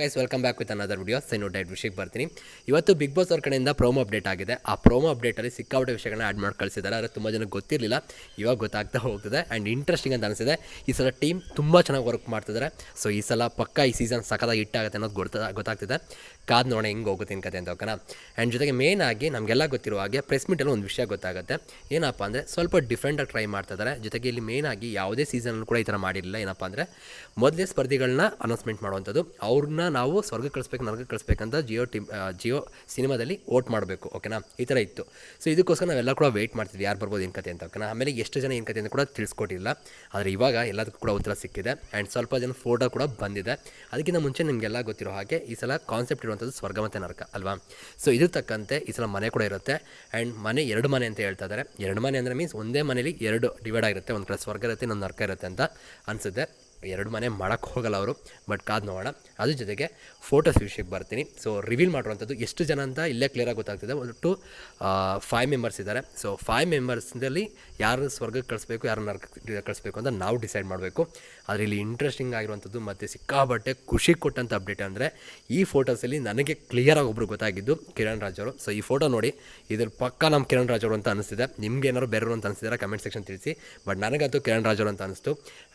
Guys welcome back with another video sign ಡೈಟ್ ವಿಷಯಕ್ಕೆ ಬರ್ತೀನಿ. ಇವತ್ತು ಬಿಗ್ ಬಾಸ್ ಅವ್ರ ಕಡೆಯಿಂದ ಪ್ರೋಮೋ ಅಪ್ಡೇಟ್ ಆಗಿದೆ. ಆ ಪ್ರೋಮೋ ಅಪ್ಡೇಟಲ್ಲಿ ಸಿಕ್ಕಾಪಟ್ಟೆ ವಿಷಯಗಳನ್ನ ಆ್ಯಡ್ ಮಾಡಿ ಕಳಿಸಿದ್ದಾರೆ. ಆದರೆ ತುಂಬ ಜನಕ್ಕೆ ಗೊತ್ತಿರಲಿಲ್ಲ. ಇವಾಗ ಗೊತ್ತಾಗ್ತಾ ಹೋಗ್ತದೆ. ಆ್ಯಂಡ್ ಇಂಟ್ರೆಸ್ಟಿಂಗ್ ಅಂತ ಅನಿಸಿದೆ. ಈ ಸಲ ಟೀಮ್ ತುಂಬ ಚೆನ್ನಾಗಿ ವರ್ಕ್ ಮಾಡ್ತಿದ್ದಾರೆ ಸೊ ಈ ಸಲ ಪಕ್ಕ ಈ ಸೀಸನ್ ಸಖತ್ತಾಗಿ ಹಿಟ್ಟಾಗುತ್ತೆ ಅನ್ನೋದು ಗೊತ್ತ, ಗೊತ್ತಾಗ್ತಿದೆ. ಕಾದ್ ನೋಡೋಣ ಹೆಂಗೆ ಹೋಗುತ್ತೆ ಕತೆ ಅಂತ ಓಕೆನಾ ಆ್ಯಂಡ್ ಜೊತೆಗೆ ಮೇನ್ ಆಗಿ ನಮಗೆಲ್ಲ ಗೊತ್ತಿರುವ ಹಾಗೆ ಪ್ರೆಸ್ ಮೀಟಲ್ಲಿ ಒಂದು ವಿಷಯ ಗೊತ್ತಾಗುತ್ತೆ. ಏನಪ್ಪ ಅಂದರೆ ಸ್ವಲ್ಪ ಡಿಫ್ರೆಂಟಾಗಿ ಟ್ರೈ ಮಾಡ್ತಿದ್ದಾರೆ ಜೊತೆಗೆ ಇಲ್ಲಿ ಮೇನ್ ಆಗಿ ಯಾವುದೇ ಸೀಸನ್ ಕೂಡ ಈ ಥರ ಮಾಡಿರಲಿಲ್ಲ. ಏನಪ್ಪ ಅಂದರೆ ಮೊದಲೇ ಸ್ಪರ್ಧಿಗಳನ್ನ ಅನೌನ್ಸ್ಮೆಂಟ್ ಮಾಡುವಂಥದ್ದು. ಅವ್ರನ್ನ ನಾವು ಸ್ವರ್ಗ ಕಳಿಸ್ಬೇಕು, ನರ್ಗ ಕಳಿಸ್ಬೇಕಂತ ಜಿಯೋ ಟಿಮ್ ಜಿಯೋ ಸಿನಿಮಾದಲ್ಲಿ ವೋಟ್ ಮಾಡಬೇಕು ಓಕೆನಾ ಈ ಥರ ಇತ್ತು. ಸೊ ಇದಕ್ಕೋಸ್ಕರ ನಾವೆಲ್ಲ ಕೂಡ ವೆಯ್ಟ್ ಮಾಡ್ತಿದ್ವಿ, ಯಾರು ಬರ್ಬೋದು ಏನು ಕತೆ ಅಂತ ಓಕೆನಾ ಆಮೇಲೆ ಎಷ್ಟು ಜನ ಏನು ಕತೆ ಅಂತ ಕೂಡ ತಿಳಿಸ್ಕೊಟ್ಟಿಲ್ಲ. ಆದರೆ ಇವಾಗ ಎಲ್ಲದಕ್ಕೂ ಕೂಡ ಉತ್ತರ ಸಿಕ್ಕಿದೆ. ಆ್ಯಂಡ್ ಸ್ವಲ್ಪ ಜನ ಫೋಟೋ ಕೂಡ ಬಂದಿದೆ. ಅದಕ್ಕಿಂತ ಮುಂಚೆ ನಿಮಗೆಲ್ಲ ಗೊತ್ತಿರೋ ಹಾಗೆ ಈ ಸಲ ಕಾನ್ಸೆಪ್ಟ್ ಇರುವಂಥದ್ದು ಸ್ವರ್ಗ ಮತ್ತು ನರಕ, ಅಲ್ವಾ? ಸೊ ಇದ್ರ ತಕ್ಕಂತೆ ಈ ಸಲ ಮನೆ ಕೂಡ ಇರುತ್ತೆ. ಆ್ಯಂಡ್ ಮನೆ ಎರಡು ಮನೆ ಅಂತ ಹೇಳ್ತಾ ಇದ್ದಾರೆ ಎರಡು ಮನೆ ಅಂದರೆ ಮೀನ್ಸ್ ಒಂದೇ ಮನೇಲಿ ಎರಡು ಡಿವೈಡ್ ಆಗಿರುತ್ತೆ. ಒಂದು ಕಡೆ ಸ್ವರ್ಗ ಇರುತ್ತೆ, ಇನ್ನೊಂದು ನರಕ ಇರುತ್ತೆ ಅಂತ ಅನಿಸುತ್ತೆ. ಎರಡು ಮನೆ ಮಾಡೋಕ್ಕೆ ಹೋಗಲ್ಲ ಅವರು, ಬಟ್ ಕಾದು ನೋಡೋಣ. ಅದ್ರ ಜೊತೆಗೆ ಫೋಟೋಸ್ ವಿಷಯಕ್ಕೆ ಬರ್ತೀನಿ. ಸೊ ರಿವೀಲ್ ಮಾಡಿರುವಂಥದ್ದು ಎಷ್ಟು ಜನ ಅಂತ ಇಲ್ಲೇ ಕ್ಲಿಯರಾಗಿ ಗೊತ್ತಾಗ್ತಿದೆ. ಒಟ್ಟು ಫೈವ್ ಮೆಂಬರ್ಸ್ ಇದ್ದಾರೆ. ಸೊ ಫೈವ್ ಮೆಂಬರ್ಸ್ನಲ್ಲಿ ಯಾರು ಸ್ವರ್ಗಕ್ಕೆ ಕಳಿಸ್ಬೇಕು, ಯಾರು ಕಳಿಸ್ಬೇಕು ಅಂತ ನಾವು ಡಿಸೈಡ್ ಮಾಡಬೇಕು. ಆದರೆ ಇಲ್ಲಿ ಇಂಟ್ರೆಸ್ಟಿಂಗ್ ಆಗಿರುವಂಥದ್ದು ಮತ್ತು ಸಿಕ್ಕಾಬಟ್ಟೆ ಖುಷಿ ಕೊಟ್ಟಂಥ ಅಪ್ಡೇಟ್ ಅಂದರೆ ಈ ಫೋಟೋಸಲ್ಲಿ ನನಗೆ ಕ್ಲಿಯರಾಗಿ ಒಬ್ಬರು ಗೊತ್ತಾಗಿದ್ದು ಕಿರಣ್ ರಾಜ್ ಅವರು. ಸೊ ಈ ಫೋಟೋ ನೋಡಿ ಇದ್ರಲ್ಲಿ ಪಕ್ಕ ನಮ್ಮ ಕಿರಣ್ ರಾಜ್ ಅವರು ಅಂತ ಅನಿಸ್ತಿದೆ. ನಿಮ್ಗೆ ಏನಾದ್ರು ಬೇರೆ ಅಂತ ಅನಿಸ್ತಿದ್ದಾರೆ ಕಮೆಂಟ್ ಸೆಕ್ಷನ್ ತಿಳಿಸಿ. ಬಟ್ ನನಗಂತೂ ಕಿರಣ್ ರಾಜ್ ಅವರು ಅಂತ ಅನಿಸ್ತು.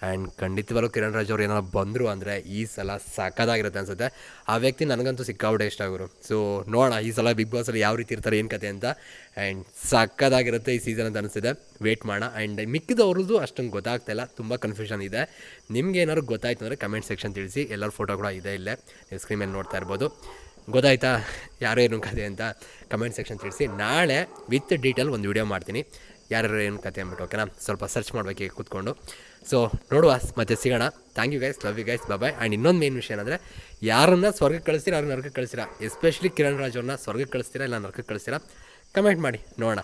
ಆ್ಯಂಡ್ ಖಂಡಿತವಾಗ್ಲೂ ಕಿರಣ್ ರಾಜ್ ಅವ್ರು ಏನಾರು ಬಂದರು ಅಂದರೆ ಈ ಸಲ ಸಕ್ಕದಾಗಿರುತ್ತೆ ಅನಿಸುತ್ತೆ. ಆ ವ್ಯಕ್ತಿ ನನಗಂತೂ ಸಿಕ್ಕಾಬಿಟ್ಟೆ ಇಷ್ಟ ಆಗೋರು ಸೊ ನೋಡೋಣ, ಈ ಸಲ ಬಿಗ್ ಬಾಸಲ್ಲಿ ಯಾವ ರೀತಿ ಇರ್ತಾರೆ, ಏನು ಕತೆ ಅಂತ. ಆ್ಯಂಡ್ ಸಕ್ಕದಾಗಿರುತ್ತೆ ಈ ಸೀಸನ್ ಅಂತ ಅನಿಸುತ್ತೆ. ವೇಟ್ ಮಾಡೋಣ. ಆ್ಯಂಡ್ ಮಿಕ್ಕಿದವ್ರದ್ದು ಅಷ್ಟೊಂದು ಗೊತ್ತಾಗ್ತಾಯಿಲ್ಲ ತುಂಬ ಕನ್ಫ್ಯೂಷನ್ ಇದೆ. ನಿಮ್ಗೆ ಏನಾದ್ರು ಗೊತ್ತಾಯ್ತು ಅಂದರೆ ಕಮೆಂಟ್ ಸೆಕ್ಷನ್ ತಿಳಿಸಿ. ಎಲ್ಲರ ಫೋಟೋ ಕೂಡ ಇದೆ ಇಲ್ಲೇ. ನೀವು ಸ್ಕ್ರೀನ್ ಮೇಲೆ ನೋಡ್ತಾ ಇರ್ಬೋದು. ಗೊತ್ತಾಯ್ತಾ? ಯಾರೇನು ಏನು ಕತೆ ಅಂತ ಕಮೆಂಟ್ ಸೆಕ್ಷನ್ ತಿಳಿಸಿ. ನಾಳೆ ವಿತ್ ಡೀಟೇಲ್ ಒಂದು ವಿಡಿಯೋ ಮಾಡ್ತೀನಿ. ಯಾರ್ಯಾರು ಏನು ಕತೆ ಅಂದ್ಬಿಟ್ಟು ಓಕೆನಾ ಸ್ವಲ್ಪ ಸರ್ಚ್ ಮಾಡಬೇಕು ಕೂತ್ಕೊಂಡು. ಸೊ ನೋಡುವ, ಮತ್ತೆ ಸಿಗೋಣ. Thank you guys love you guys bye and ಇನ್ನೊಂದು ಮೇನ್ ವಿಷಯ ಏನಂದರೆ, ಯಾರನ್ನ ಸ್ವರ್ಗಕ್ಕೆ ಕಳಿಸ್ತೀರಾ ಅವ್ರನ್ನ ನರಕಕ್ಕೆ ಕಳಿಸ್ತೀರಾ? ಎಸ್ಪೆಷಲಿ ಕಿರಣ್ ರಾಜ್ ಸ್ವರ್ಗಕ್ಕೆ ಕಳಿಸ್ತೀರಾ, ಇಲ್ಲ ನರಕಕ್ಕೆ ಕಳಿಸ್ತೀರಾ? ಕಮೆಂಟ್ ಮಾಡಿ, ನೋಡೋಣ.